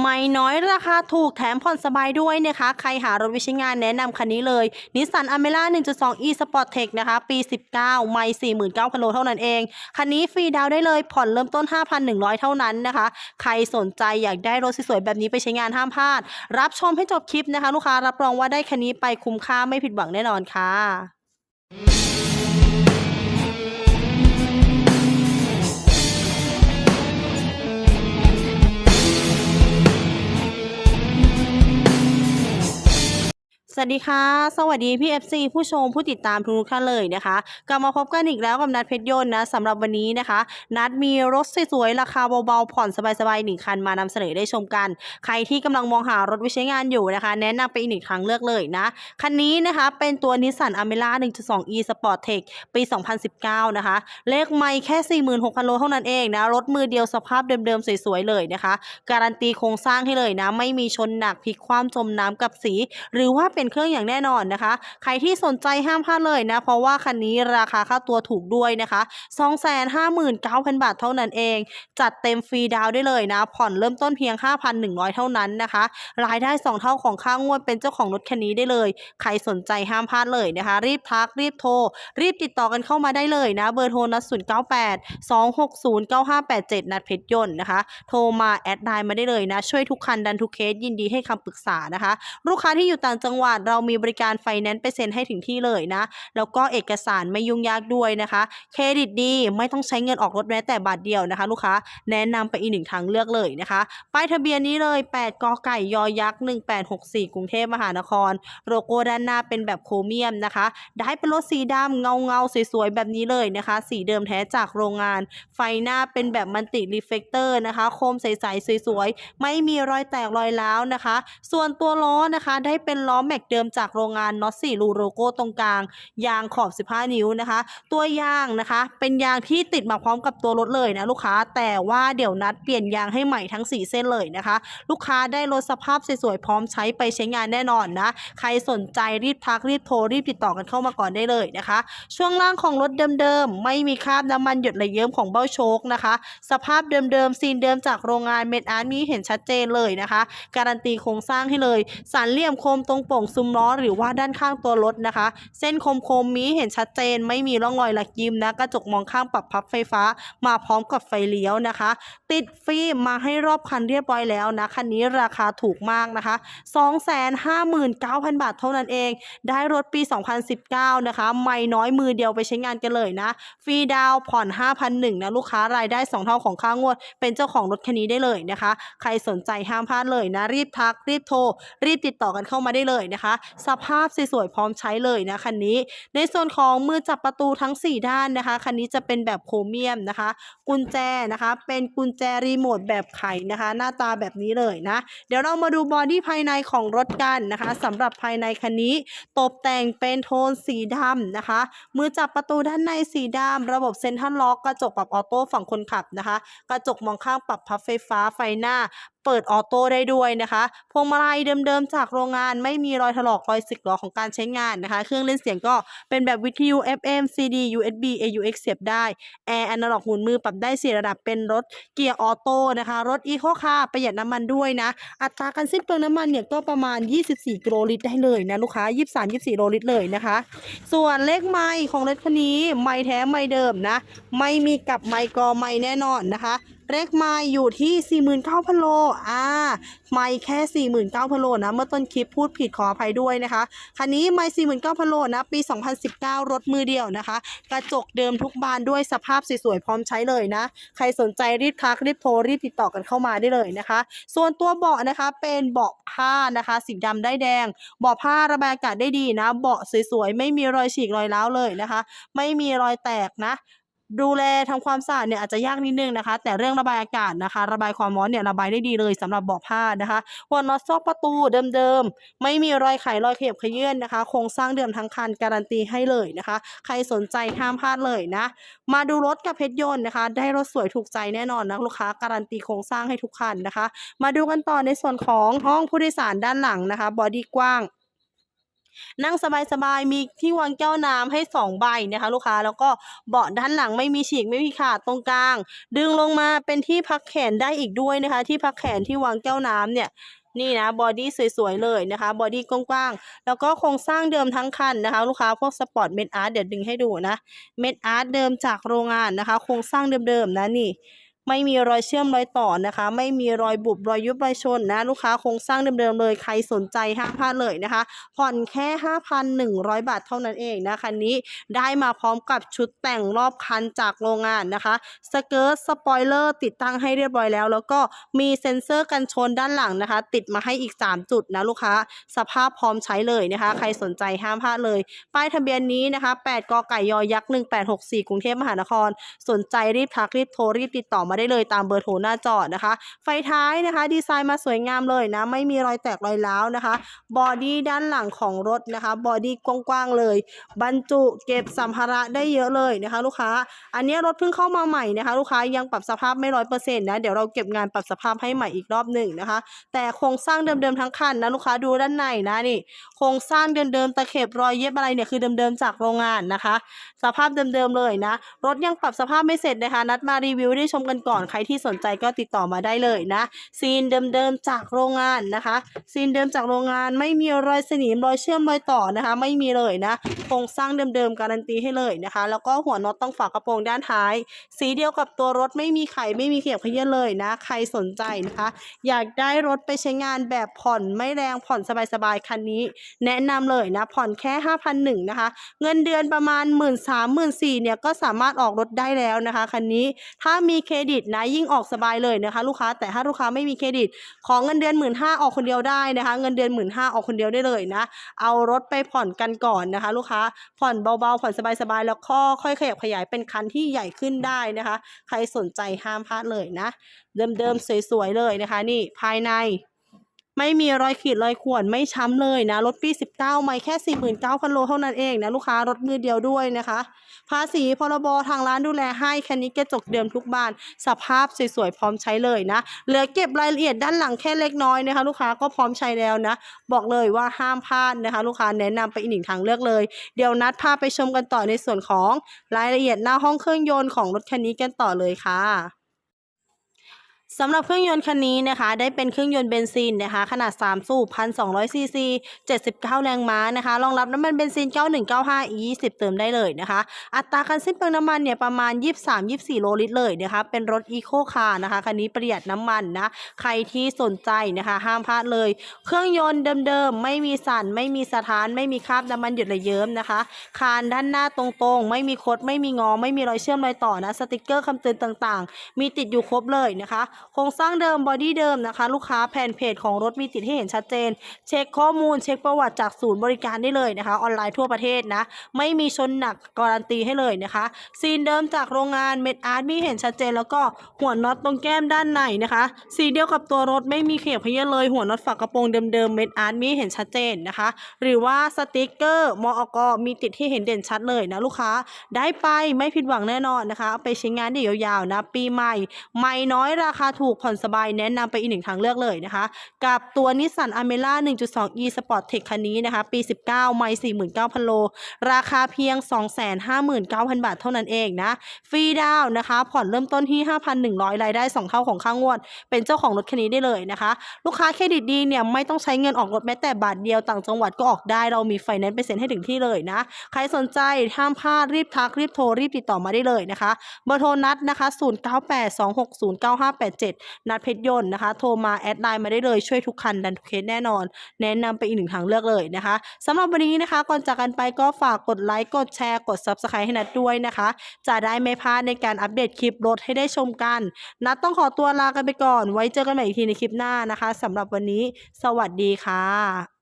ไม่น้อยราคาถูกแถมผ่อนสบายด้วยนะคะ ใครหารถวิชงานแนะนำคันนี้เลยนิสสันอเมร่า1.2 e Sport Tech นะคะ ปี 19 ไม่49,000โลเท่านั้นเอง คันนี้ฟรีดาวได้เลยผ่อนเริ่มต้น 5,100 เท่านั้นนะคะ ใครสนใจอยากได้รถสวยๆแบบนี้ไปใช้งานห้ามพลาด รับชมให้จบคลิปนะคะ ลูกค้ารับรองว่าได้คันนี้ไปคุ้มค่าไม่ผิดหวังแน่นอนค่ะ สวัสดีค่ะ สวัสดีพี่ FC ผู้ชมผู้ติดตามทุกท่านเลยนะคะ กลับมาพบกันอีกแล้วกับนัดเพชรยนต์นะสำหรับวันนี้นะคะ นัดมีรถสวยๆราคาเบาๆผ่อนสบายๆหนึ่งคันมานำเสนอได้ชมกัน ใครที่กำลังมองหารถไว้ใช้งานอยู่นะคะ แนะนำไปอีกหนึ่งทางเลือกเลยนะ คันนี้นะคะเป็นตัวนิสสันอเมร่า 1.2 e Sport Tech ปี 2019 นะคะ เลขไม่แค่ 46,000โลเท่านั้นเองนะรถมือเดียวสภาพเดิมๆสวยๆเลยนะคะ การันตีโครงสร้างให้เลยนะ ไม่มีชนหนักพลิกคว่ำจมน้ำกับสี หรือว่าเป็นเครื่องอย่างแน่นอนนะคะ ใครที่สนใจห้ามพลาดเลยนะ เพราะว่าคันนี้ราคาค่าตัวถูกด้วยนะคะ 259,000 บาทเท่านั้นเอง จัดเต็มฟรีดาวได้เลยนะ ผ่อนเริ่มต้นเพียง 5,100 เท่านั้นนะคะ รายได้ 2 เท่าของค่างวดเป็นเจ้าของรถคันนี้ได้เลย ใครสนใจห้ามพลาดเลยนะคะ รีบทักรีบโทร รีบติดต่อกันเข้ามาได้เลยนะ เบอร์โทรนัด098 260 9587 นัดเพชรยนต์นะคะ โทรมาแอดไลน์มาได้เลยนะ ช่วยทุกคันดันทุกเคสยินดีให้คำปรึกษานะคะ ลูกค้าที่อยู่ต่างจังหวัดเรามีบริการไฟแนนซ์ไปเซ็นให้ถึงที่เลยนะ แล้วก็เอกสารไม่ยุ่งยากด้วยนะคะ เครดิตดีไม่ต้องใช้เงินออกรถแม้แต่บาทเดียวนะคะ ลูกค้าแนะนำไปอีกหนึ่งทางเลือกเลยนะคะ ป้ายทะเบียนนี้เลย 8กไก่ยอยักษ์1864 กรุงเทพมหานคร โลโก้ด้านหน้าเป็นแบบโครเมียมนะคะ ได้เป็นรถสีดำเงาเงาสวยๆ แบบนี้เลยนะคะ สีเดิมแท้จากโรงงาน ไฟหน้าเป็นแบบมันติรีเฟกเตอร์นะคะ โคมใสๆ สวยๆ ไม่มีรอยแตกรอยร้าวนะคะ ส่วนตัวล้อนะคะ ได้เป็นล้อแม็กเดิมจากโรงงานน็อตสี่รูโลโก้ตรงกลาง ยางขอบ 15 นิ้วนะคะ ตัวยางนะคะ เป็นยางที่ติดมาพร้อมกับตัวรถเลยนะลูกค้าแต่ว่าเดี๋ยวนัดเปลี่ยนยางให้ใหม่ทั้ง 4 เส้นเลยนะคะ ลูกค้าได้รถสภาพสวยๆพร้อมใช้ไปใช้งานแน่นอนนะ ใครสนใจรีบทักรีบโทรรีบติดต่อกันเข้ามาก่อนได้เลยนะคะ ช่วงล่างของรถเดิมๆไม่มีคราบน้ำมันหยดไหลเยิ้มของเบ้าโชคนะคะ สภาพเดิมๆซีนเดิมจากโรงงานเม็ดอาร์มีเห็นชัดเจนเลยนะคะ การันตีโครงสร้างให้เลยสันเหลี่ยมโคมตรงโป่งซุ้มล้อหรือว่าด้านข้างตัวรถนะคะ เส้นคมคมๆมีเห็นชัดเจน ไม่มีร่องรอยหลักยิมนะกระจกมองข้างปรับพับไฟฟ้า มาพร้อมกับไฟเลี้ยวนะคะ ติดฟิล์มมาให้รอบคันเรียบร้อยแล้วนะคันนี้ราคาถูกมากนะคะ 259,000 บาทเท่านั้นเอง ได้รถปี 2019 นะคะ ไม่น้อยมือเดียวไปใช้งานกันเลยนะฟรีดาวผ่อน 5,001นะลูกค้ารายได้ 2 เท่าของค่างวด เป็นเจ้าของรถคันนี้ได้เลยนะคะ ใครสนใจห้ามพลาดเลยนะรีบทักรีบโทร รีบติดต่อกันเข้ามาได้เลยนะคะสภาพสวยๆพร้อมใช้เลยนะคันนี้ ในส่วนของมือจับประตูทั้ง 4 ด้านนะคะคันนี้จะเป็นแบบโครเมียมนะคะ กุญแจนะคะ เป็นกุญแจรีโมทแบบไขนะคะ หน้าตาแบบนี้เลยนะ เดี๋ยวเรามาดูบอดี้ภายในของรถกันนะคะสำหรับภายในคันนี้ตกแต่งเป็นโทนสีดำนะคะ มือจับประตูด้านในสีดำระบบเซ็นทรัลล็อกกระจกปรับออโต้ฝั่งคนขับนะคะ กระจกมองข้างปรับพับไฟฟ้าไฟหน้า เปิดออโต้ได้ด้วยนะคะ พวงมาลัยเดิมๆจากโรงงานไม่มีรอยถลอกรอยสึกหรอของการใช้งานนะคะ เครื่องเล่นเสียงก็เป็นแบบวิทยุ FM CD USB AUX เสียบได้แอร์อนาล็อกหมุนมือปรับได้สี่ระดับเป็นรถเกียร์ออโต้นะคะรถอีโคคาร์ประหยัดน้ำมันด้วยนะ อัตราการสิ้นเปลืองน้ำมันเนี่ยก็ประมาณ 24กิโลลิตรได้เลยนะลูกค้า 23-24โลลิตรเลยนะคะ ส่วนเลขไม้ของรถคันนี้ไม่แท้ไม่เดิมนะ ไม่มีกับไมค์กอไม่แน่นอนนะคะ เลขไม้อยู่ที่ 49,000โลอ่าไม่แค่ 49,000โลนะ เมื่อต้นคลิปพูดผิดขออภัยด้วยนะคะ คันนี้ไม่ 49,000โลนะ ปี 2019 รถมือเดียวนะคะ กระจกเดิมทุกบานด้วยสภาพสวยๆพร้อมใช้เลยนะ ใครสนใจรีบทักรีบโทรรีบติดต่อกันเข้ามาได้เลยนะคะ ส่วนตัวเบาะนะคะเป็นเบาะผ้านะคะสีดำได้แดง เบาะผ้าระบายอากาศได้ดีนะ เบาะสวยๆไม่มีรอยฉีกรอยร้าวเลยนะคะ ไม่มีรอยแตกนะ ดูแลทำความสะอาดเนี่ยอาจจะยากนิดนึงนะคะ แต่เรื่องระบายอากาศนะคะ ระบายความร้อนเนี่ยระบายได้ดีเลยสำหรับเบาะผ้านะคะหัวน็อตซอกประตูเดิมๆ ไม่มีรอยไขรอยเขยับขยื่นนะคะ โครงสร้างเดิมทั้งคันการันตีให้เลยนะคะ ใครสนใจห้ามพลาดเลยนะ มาดูรถกับเพชรยนต์นะคะ ได้รถสวยถูกใจแน่นอนนะลูกค้าการันตีโครงสร้างให้ทุกคันนะคะ มาดูกันต่อในส่วนของห้องผู้โดยสารด้านหลังนะคะ บอดี้กว้าง นั่งสบายๆมีที่วางแก้วน้ำให้ 2 ใบนะคะ ลูกค้าแล้วก็เบาะด้านหลังไม่มีฉีกไม่มีขาดตรงกลาง ดึงลงมาเป็นที่พักแขนได้อีกด้วยนะคะ ที่พักแขนที่วางแก้วน้ำเนี่ยนี่นะบอดี้สวยๆเลยนะคะบอดี้กว้างๆแล้วก็โครงสร้างเดิมทั้งคันนะคะ ลูกค้าพวกสปอร์ตเมดอาร์ตเดี๋ยวดึงให้ดูนะเมดอาร์ตเดิมจากโรงงานนะคะ โครงสร้างเดิมๆนะนี่ ไม่มีรอยเชื่อมรอยต่อนะคะ ไม่มีรอยบุบรอยยุบรอยชนนะลูกค้าโครงสร้างเดิมๆเลยใครสนใจห้ามพลาดเลยนะคะ ผ่อนแค่ 5,100 บาทเท่านั้นเองนะคันนี้ได้มาพร้อมกับชุดแต่งรอบคันจากโรงงานนะคะสเกิร์ตสปอยเลอร์ติดตั้งให้เรียบร้อยแล้ว แล้วก็มีเซ็นเซอร์กันชนด้านหลังนะคะ ติดมาให้อีก 3 จุดนะลูกค้า สภาพพร้อมใช้เลยนะคะ ใครสนใจห้ามพลาดเลย ป้ายทะเบียนนี้นะคะ 8กไก่ยอยักษ์1864 กรุงเทพมหานคร สนใจรีบทักรีบโทรรีบติดต่อมาได้เลยตามเบอร์โทรหน้าจอนะคะ ไฟท้ายนะคะ ดีไซน์มาสวยงามเลยนะ ไม่มีรอยแตกรอยร้าวนะคะ บอดี้ด้านหลังของรถนะคะ บอดี้กว้างๆเลย บรรจุเก็บสัมภาระได้เยอะเลยนะคะ ลูกค้า อันนี้รถเพิ่งเข้ามาใหม่นะคะ ลูกค้ายังปรับสภาพไม่ร้อยเปอร์เซ็นต์นะ เดี๋ยวเราเก็บงานปรับสภาพให้ใหม่อีกรอบหนึ่งนะคะ แต่โครงสร้างเดิมๆทั้งคันนะลูกค้าดูด้านในนะนี่ โครงสร้างเดิมๆตะเข็บรอยเย็บอะไรเนี่ยคือเดิมๆจากโรงงานนะคะ สภาพเดิมๆเลยนะ รถยังปรับสภาพไม่เสร็จนะคะ นัดมารีวิวได้ชมกันก่อนใครที่สนใจก็ติดต่อมาได้เลยนะ ซีนเดิมๆจากโรงงานนะคะ ซีนเดิมจากโรงงานไม่มีรอยสนิมรอยเชื่อมรอยต่อนะคะ ไม่มีเลยนะโครงสร้างเดิมๆการันตีให้เลยนะคะ แล้วก็หัวน็อตต้องฝากระโปรงด้านท้าย สีเดียวกับตัวรถไม่มีไขไม่มีเขียบขยื่นเลยนะ ใครสนใจนะคะ อยากได้รถไปใช้งานแบบผ่อนไม่แรงผ่อนสบายๆคันนี้ แนะนำเลยนะผ่อนแค่ 5,001นะคะ เงินเดือนประมาณ 1 3 0 0 0 1 4เนี่ยก็สามารถออกรถได้แล้วนะคะคันนี้ถ้ามีเครดิตนะยิ่งออกสบายเลยนะคะ ลูกค้าแต่ถ้าลูกค้าไม่มีเครดิต ของเงินเดือนหมื่นห้าออกคนเดียวได้นะคะ เงินเดือนหมื่นห้าออกคนเดียวได้เลยนะ เอารถไปผ่อนกันก่อนนะคะ ลูกค้าผ่อนเบาๆผ่อนสบายๆแล้วก็ค่อยขยับขยายเป็นคันที่ใหญ่ขึ้นได้นะคะ ใครสนใจห้ามพลาดเลยนะ เดิมๆสวยๆเลยนะคะ นี่ภายใน ไม่มีรอยขีดรอยข่วนไม่ช้ำเลยนะรถปี 19 ไม่แค่ 49,000 โลเท่านั้นเองนะลูกค้ารถมือเดียวด้วยนะคะ ภาษีพรบทางร้านดูแลให้คันนี้กระจกเดิมทุกบาน สภาพสวยๆ พร้อมใช้เลยนะเหลือเก็บรายละเอียดด้านหลังแค่เล็กน้อยนะคะ ลูกค้าก็พร้อมใช้แล้วนะ บอกเลยว่าห้ามพลาดนะคะ ลูกค้าแนะนำไปอีกหนึ่งทางเลือกเลย เดี๋ยวนัดพาไปชมกันต่อในส่วนของรายละเอียดหน้าห้องเครื่องยนต์ของรถคันนี้กันต่อเลยค่ะ สำหรับเครื่องยนต์คันนี้นะคะได้เป็นเครื่องยนต์เบนซินนะคะขนาด 3 สูบ 1,200ซีซี79 แรงม้านะคะรองรับน้ำมันเบนซิน 9195 E 20 เติมได้เลยนะคะ อัตราการสิ้นเปลืองน้ำมันเนี่ยประมาณ 23-24 โลลิตรเลยนะคะเป็นรถอีโคคาร์นะคะคันนี้ประหยัดน้ำมันนะใครที่สนใจนะคะห้ามพลาดเลย เครื่องยนต์เดิมๆ ไม่มีสั่น ไม่มีสถาน ไม่มีคราบน้ำมันหยดระเยิ้มนะคะ คานด้านหน้าตรงๆ ไม่มีคดไม่มีงอ ไม่มีรอยเชื่อมรอยต่อนะสติกเกอร์คำเตือนต่างๆ มีติดอยู่ครบเลยนะคะโครงสร้างเดิมบอดี้เดิมนะคะ ลูกค้าแผ่นเพจของรถมีติดให้เห็นชัดเจน เช็คข้อมูลเช็คประวัติจากศูนย์บริการได้เลยนะคะ ออนไลน์ทั่วประเทศนะ ไม่มีชนหนักการันตีให้เลยนะคะ ซีนเดิมจากโรงงานเม็ดอาร์ตมีเห็นชัดเจน แล้วก็หัวน็อตตรงแก้มด้านในนะคะ สีเดียวกับตัวรถไม่มีเขียบเพี้ยเลย หัวน็อตฝากระโปรงเดิมๆเม็ดอาร์ตมีเห็นชัดเจนนะคะ หรือว่าสติกเกอร์มอกมีติดที่เห็นเด่นชัดเลยนะลูกค้าได้ไปไม่ผิดหวังแน่นอนนะคะ ไปใช้งานได้ยาวๆนะ ปีใหม่ ไม่น้อยราคาถูกผ่อนสบายแนะนำไปอีกหนึ่งทางเลือกเลยนะคะ กับตัวนิสสันอเมร่า1.2 e Sport Tech คันนี้นะคะ ปี 19 ไม่49,000 โล ราคาเพียง 259,000 บาทเท่านั้นเองนะ ฟรีดาวน์นะคะ ผ่อนเริ่มต้นที่ 5,100 รายได้ 2 เท่าของค่างวด เป็นเจ้าของรถคันนี้ได้เลยนะคะ ลูกค้าเครดิตดีเนี่ยไม่ต้องใช้เงินออกรถแม้แต่บาทเดียวต่างจังหวัดก็ออกได้เรามีไฟแนนซ์ไปเซ็นให้ถึงที่เลยนะ ใครสนใจห้ามพลาดรีบทักรีบโทรรีบติดต่อมาได้เลยนะคะ เบอร์โทรนัดนะคะ 0982609587นัดเพชรยนต์นะคะ โทรมาแอดไลน์มาได้เลยช่วยทุกคันดันทุกเคสแน่นอน แนะนำไปอีกหนึ่งทางเลือกเลยนะคะสำหรับวันนี้นะคะ ก่อนจากกันไปก็ฝากกดไลค์กดแชร์กด Subscribe ให้นัดด้วยนะคะ จะได้ไม่พลาดในการอัปเดตคลิปรถให้ได้ชมกัน นัดต้องขอตัวลากันไปก่อน ไว้เจอกันใหม่อีกทีในคลิปหน้านะคะสำหรับวันนี้ สวัสดีค่ะ